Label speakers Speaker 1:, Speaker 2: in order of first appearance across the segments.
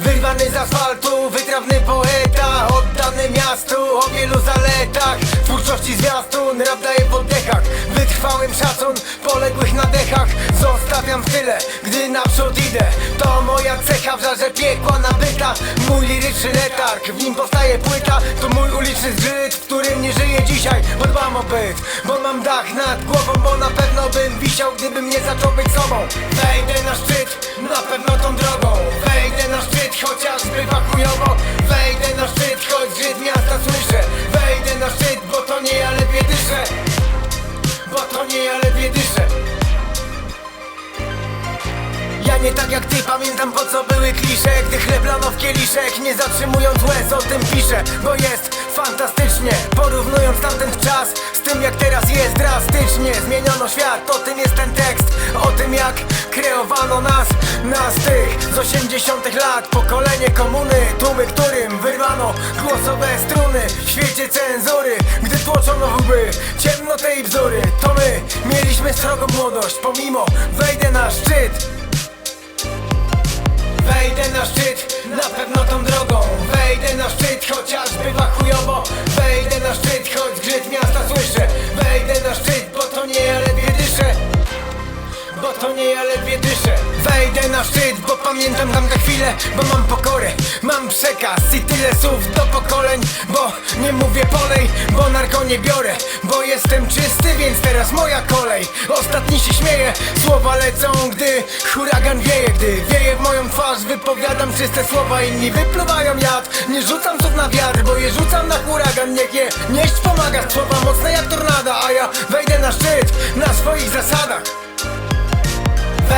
Speaker 1: Znany z asfaltu, wytrawny poeta Oddany miastu, o wielu zaletach. Twórczości zwiastun, rap daje w oddechach. Wytrwałym szacun, poległych na dechach. Zostawiam w tyle, gdy naprzód idę. To moja cecha w żarze piekła nabyta. Mój liryczny letarg, w nim powstaje płyta. To mój uliczny zgrzyt, w którym nie żyję dzisiaj Bo dbam o byt, bo mam dach nad głową Bo na pewno bym wisiał, gdybym nie zaczął być sobą. Wejdę na szczyt, nie tak jak ty. Pamiętam po co były klisze Gdy chleblono w kieliszek. Nie zatrzymując łez o tym piszę Bo jest fantastycznie. Porównując tamten czas Z tym jak teraz jest drastycznie Zmieniono świat, o tym jest ten tekst O tym jak kreowano nas Nas tych z 80 lat. Pokolenie komuny Tłumy, którym wyrwano głosowe struny. W świecie cenzury Gdy tłoczono łby Ciemno tej bzdury To my mieliśmy srogą młodość Pomimo wejdę na szczyt ja ledwie dyszę. Wejdę na szczyt, bo pamiętam tamte chwile Bo mam pokorę, mam przekaz i tyle słów do pokoleń Bo nie mówię polej, bo narko nie biorę Bo jestem czysty, więc teraz moja kolej. Ostatni się śmieje, słowa lecą, gdy huragan wieje Gdy wieje w moją twarz, wypowiadam czyste słowa Inni wypluwają jad, nie rzucam słów na wiatr Bo je rzucam na huragan, niech je nieść pomaga Słowa mocne jak tornada, a ja wejdę na szczyt Na swoich zasadach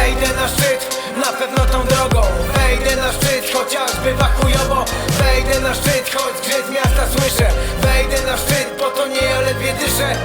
Speaker 1: Wejdę na szczyt, na pewno tą drogą. Wejdę na szczyt, chociaż bywa chujowo Wejdę na szczyt, choć grzyt miasta słyszę. Wejdę na szczyt, bo to nie ja ledwie dyszę